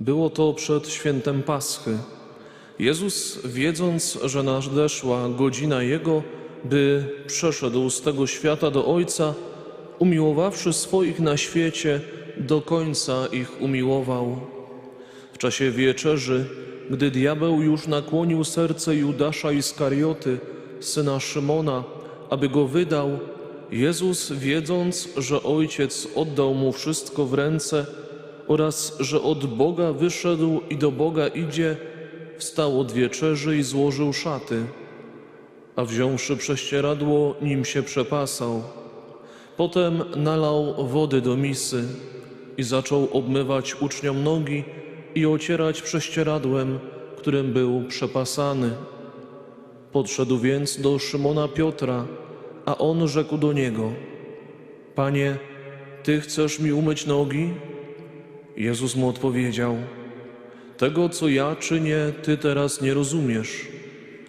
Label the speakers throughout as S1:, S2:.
S1: Było to przed świętem Paschy. Jezus, wiedząc, że nadeszła godzina Jego, by przeszedł z tego świata do Ojca, umiłowawszy swoich na świecie, do końca ich umiłował. W czasie wieczerzy, gdy diabeł już nakłonił serce Judasza Iskarioty, syna Szymona, aby go wydał, Jezus, wiedząc, że Ojciec oddał mu wszystko w ręce oraz że od Boga wyszedł i do Boga idzie, wstał od wieczerzy i złożył szaty, a wziąwszy prześcieradło, nim się przepasał. Potem nalał wody do misy i zaczął obmywać uczniom nogi i ocierać prześcieradłem, którym był przepasany. Podszedł więc do Szymona Piotra, a on rzekł do niego: Panie, ty chcesz mi umyć nogi? Jezus mu odpowiedział: Tego, co ja czynię, ty teraz nie rozumiesz,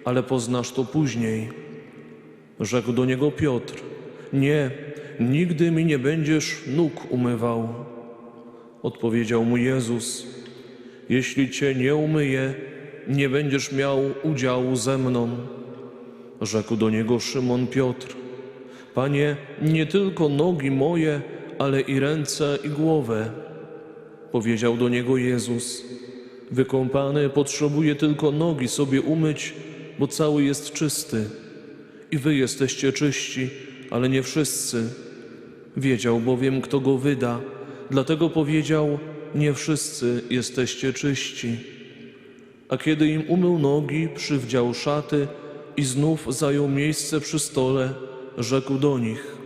S1: ale poznasz to później. Rzekł do niego Piotr: Nie, nigdy mi nie będziesz nóg umywał. Odpowiedział mu Jezus: Jeśli cię nie umyję, nie będziesz miał udziału ze mną. Rzekł do niego Szymon Piotr: Panie, nie tylko nogi moje, ale i ręce i głowę. Powiedział do niego Jezus: Wykąpany potrzebuje tylko nogi sobie umyć, bo cały jest czysty. I wy jesteście czyści, ale nie wszyscy. Wiedział bowiem, kto go wyda, dlatego powiedział: Nie wszyscy jesteście czyści. A kiedy im umył nogi, przywdział szaty i znów zajął miejsce przy stole, rzekł do nich: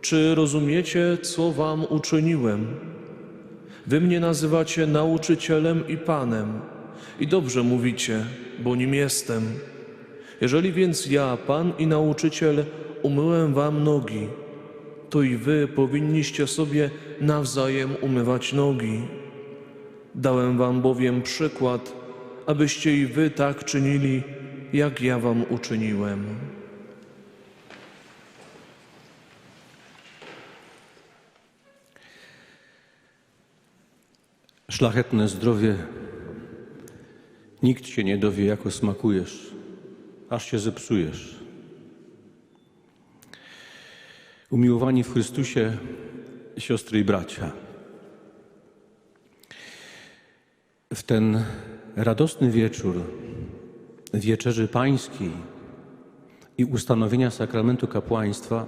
S1: Czy rozumiecie, co wam uczyniłem? Wy mnie nazywacie nauczycielem i panem, i dobrze mówicie, bo nim jestem. Jeżeli więc ja, pan i nauczyciel, umyłem wam nogi, to i wy powinniście sobie nawzajem umywać nogi. Dałem wam bowiem przykład, abyście i wy tak czynili, jak ja wam uczyniłem.
S2: Szlachetne zdrowie. Nikt się nie dowie, jako smakujesz, aż się zepsujesz. Umiłowani w Chrystusie, siostry i bracia. W ten radosny wieczór wieczerzy pańskiej i ustanowienia sakramentu kapłaństwa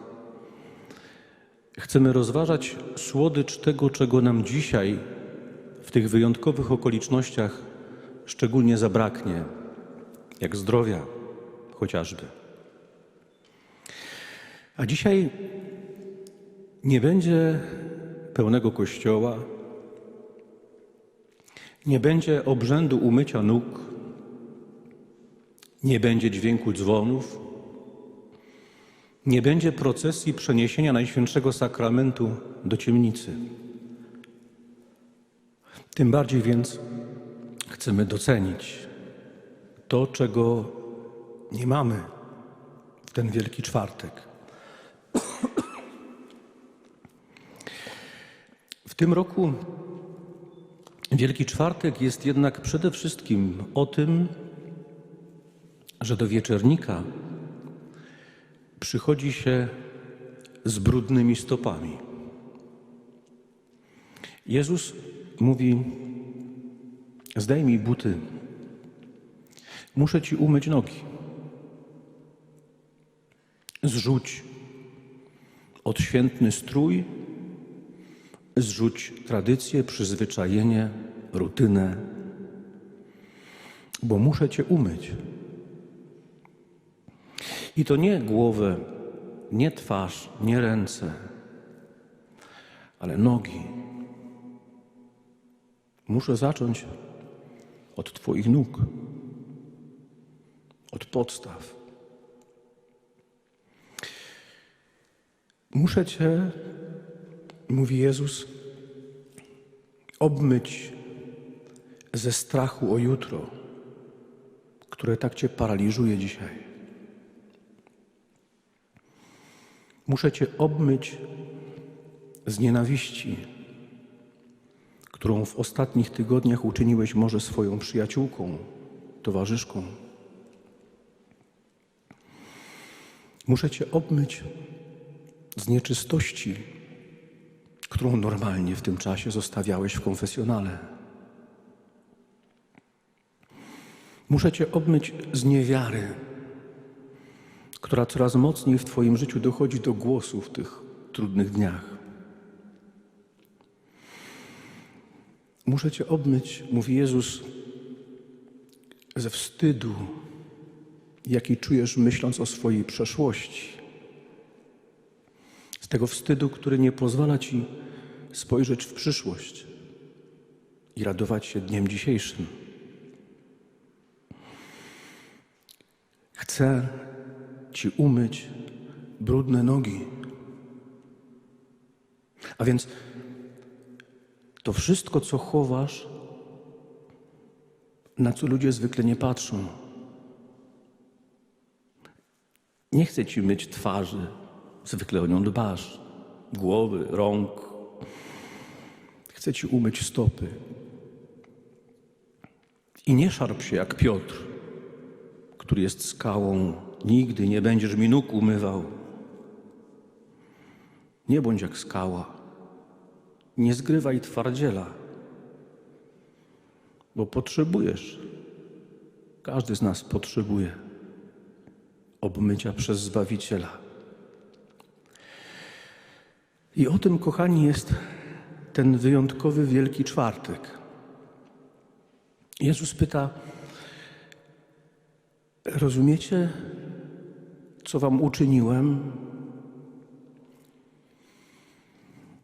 S2: chcemy rozważać słodycz tego, czego nam dzisiaj w tych wyjątkowych okolicznościach szczególnie zabraknie, jak zdrowia chociażby. A dzisiaj nie będzie pełnego kościoła, nie będzie obrzędu umycia nóg, nie będzie dźwięku dzwonów, nie będzie procesji przeniesienia Najświętszego Sakramentu do ciemnicy. Tym bardziej więc chcemy docenić to, czego nie mamy w ten Wielki Czwartek. W tym roku Wielki Czwartek jest jednak przede wszystkim o tym, że do wieczernika przychodzi się z brudnymi stopami. Jezus mówi: Zdejmij buty, muszę ci umyć nogi. Zrzuć odświętny strój, zrzuć tradycję, przyzwyczajenie, rutynę, bo muszę cię umyć. I to nie głowę, nie twarz, nie ręce, ale nogi. Muszę zacząć od Twoich nóg, od podstaw. Muszę Cię, mówi Jezus, obmyć ze strachu o jutro, które tak Cię paraliżuje dzisiaj. Muszę Cię obmyć z nienawiści, którą w ostatnich tygodniach uczyniłeś może swoją przyjaciółką, towarzyszką. Muszę Cię obmyć z nieczystości, którą normalnie w tym czasie zostawiałeś w konfesjonale. Muszę Cię obmyć z niewiary, która coraz mocniej w Twoim życiu dochodzi do głosu w tych trudnych dniach. Muszę Cię obmyć, mówi Jezus, ze wstydu, jaki czujesz myśląc o swojej przeszłości. Z tego wstydu, który nie pozwala Ci spojrzeć w przyszłość i radować się dniem dzisiejszym. Chcę Ci umyć brudne nogi. A więc to wszystko, co chowasz, na co ludzie zwykle nie patrzą. Nie chcę ci myć twarzy, zwykle o nią dbasz, głowy, rąk. Chcę ci umyć stopy. I nie szarp się jak Piotr, który jest skałą. Nigdy nie będziesz mi nóg umywał. Nie bądź jak skała. Nie zgrywaj twardziela, bo potrzebujesz. Każdy z nas potrzebuje obmycia przez Zbawiciela. I o tym, kochani, jest ten wyjątkowy Wielki Czwartek. Jezus pyta: Rozumiecie, co wam uczyniłem?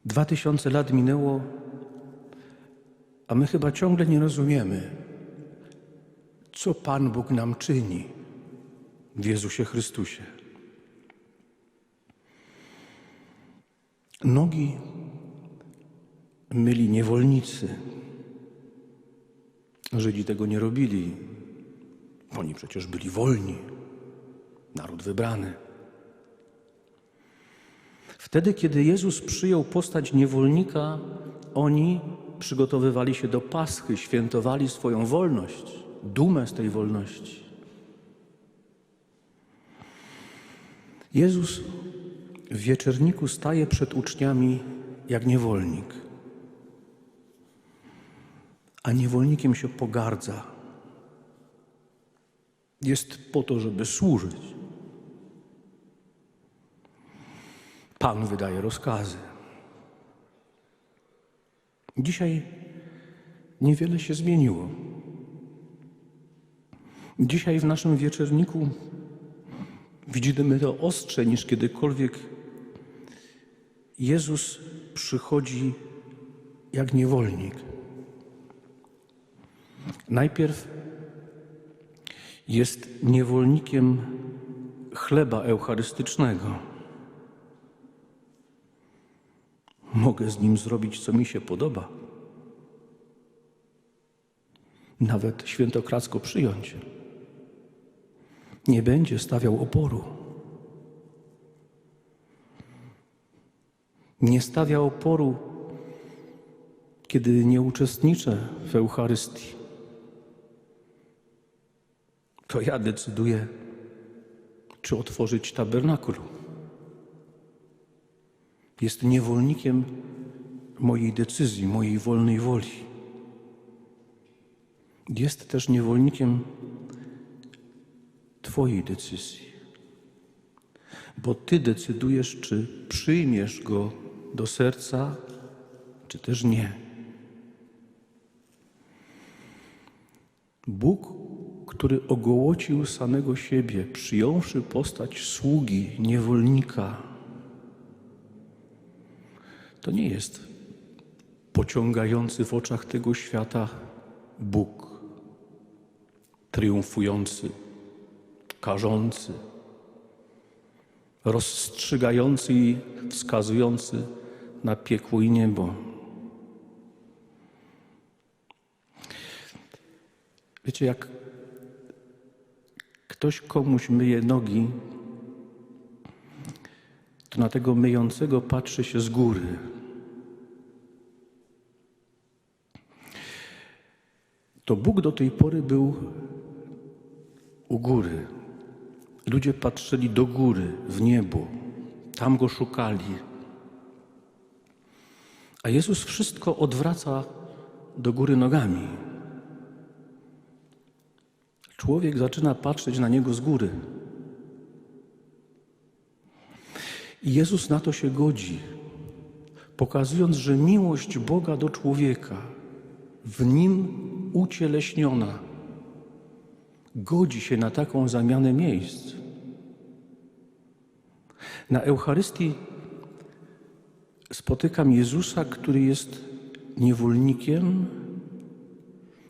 S2: Dwa tysiące lat minęło, a my chyba ciągle nie rozumiemy, co Pan Bóg nam czyni w Jezusie Chrystusie. Nogi myli niewolnicy. Żydzi tego nie robili. Oni przecież byli wolni, naród wybrany. Wtedy, kiedy Jezus przyjął postać niewolnika, oni przygotowywali się do Paschy, świętowali swoją wolność, dumę z tej wolności. Jezus w wieczerniku staje przed uczniami jak niewolnik, a niewolnikiem się pogardza. Jest po to, żeby służyć. Pan wydaje rozkazy. Dzisiaj niewiele się zmieniło. Dzisiaj w naszym wieczorniku widzimy to ostrze niż kiedykolwiek. Jezus przychodzi jak niewolnik. Najpierw jest niewolnikiem chleba eucharystycznego. Mogę z nim zrobić, co mi się podoba. Nawet świętokradzko przyjąć. Nie będzie stawiał oporu. Nie stawia oporu, kiedy nie uczestniczę w Eucharystii. To ja decyduję, czy otworzyć tabernakulum jest niewolnikiem mojej decyzji, mojej wolnej woli. Jest też niewolnikiem Twojej decyzji, bo Ty decydujesz, czy przyjmiesz go do serca, czy też nie. Bóg, który ogołocił samego siebie, przyjąwszy postać sługi, niewolnika, to nie jest pociągający w oczach tego świata Bóg, triumfujący, karzący, rozstrzygający i wskazujący na piekło i niebo. Wiecie, jak ktoś komuś myje nogi, to na tego myjącego patrzy się z góry. To Bóg do tej pory był u góry. Ludzie patrzyli do góry, w niebo. Tam go szukali. A Jezus wszystko odwraca do góry nogami. Człowiek zaczyna patrzeć na niego z góry. I Jezus na to się godzi, pokazując, że miłość Boga do człowieka, w nim ucieleśniona, godzi się na taką zamianę miejsc. Na Eucharystii spotykam Jezusa, który jest niewolnikiem,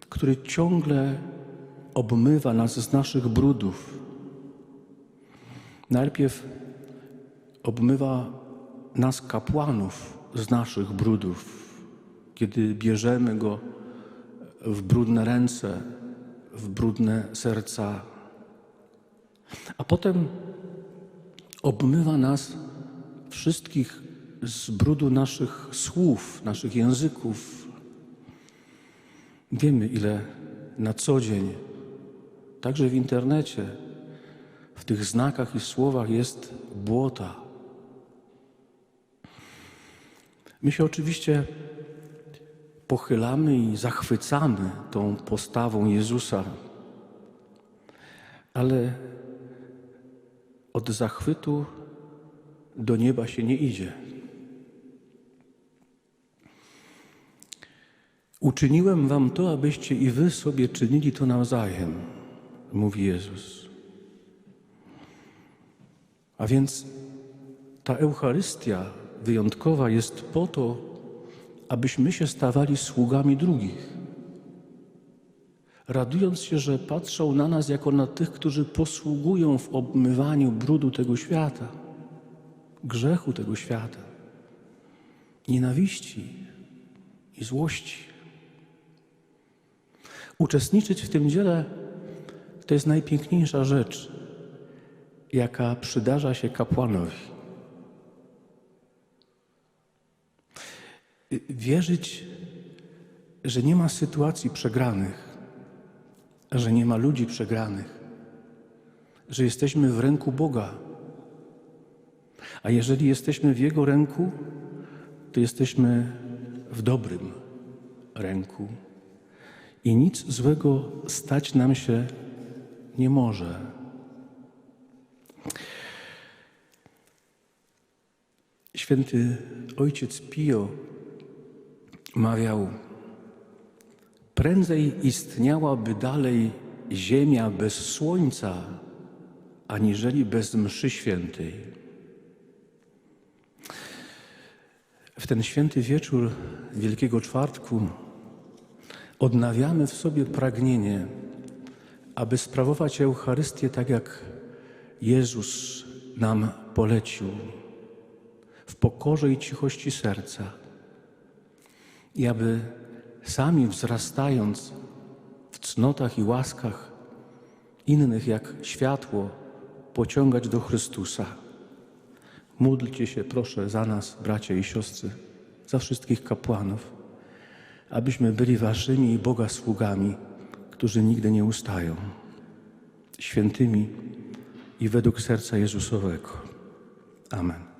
S2: który ciągle obmywa nas z naszych brudów. Najpierw obmywa nas kapłanów z naszych brudów, kiedy bierzemy go w brudne ręce, w brudne serca. A potem obmywa nas wszystkich z brudu naszych słów, naszych języków. Wiemy, ile na co dzień, także w internecie, w tych znakach i słowach jest błota. My się oczywiście pochylamy i zachwycamy tą postawą Jezusa, ale od zachwytu do nieba się nie idzie. Uczyniłem wam to, abyście i wy sobie czynili to nawzajem, mówi Jezus. A więc ta Eucharystia wyjątkowa jest po to, abyśmy się stawali sługami drugich, radując się, że patrzą na nas jako na tych, którzy posługują w obmywaniu brudu tego świata, grzechu tego świata, nienawiści i złości. Uczestniczyć w tym dziele to jest najpiękniejsza rzecz, jaka przydarza się kapłanowi. Wierzyć, że nie ma sytuacji przegranych, że nie ma ludzi przegranych, że jesteśmy w ręku Boga. A jeżeli jesteśmy w Jego ręku, to jesteśmy w dobrym ręku. I nic złego stać nam się nie może. Święty ojciec Pio mawiał: Prędzej istniałaby dalej ziemia bez słońca, aniżeli bez mszy świętej. W ten święty wieczór Wielkiego Czwartku odnawiamy w sobie pragnienie, aby sprawować Eucharystię tak, jak Jezus nam polecił, w pokorze i cichości serca. I aby sami wzrastając w cnotach i łaskach innych jak światło, pociągać do Chrystusa. Módlcie się, proszę, za nas, bracia i siostry, za wszystkich kapłanów, abyśmy byli waszymi i Boga sługami, którzy nigdy nie ustają, świętymi i według serca Jezusowego. Amen.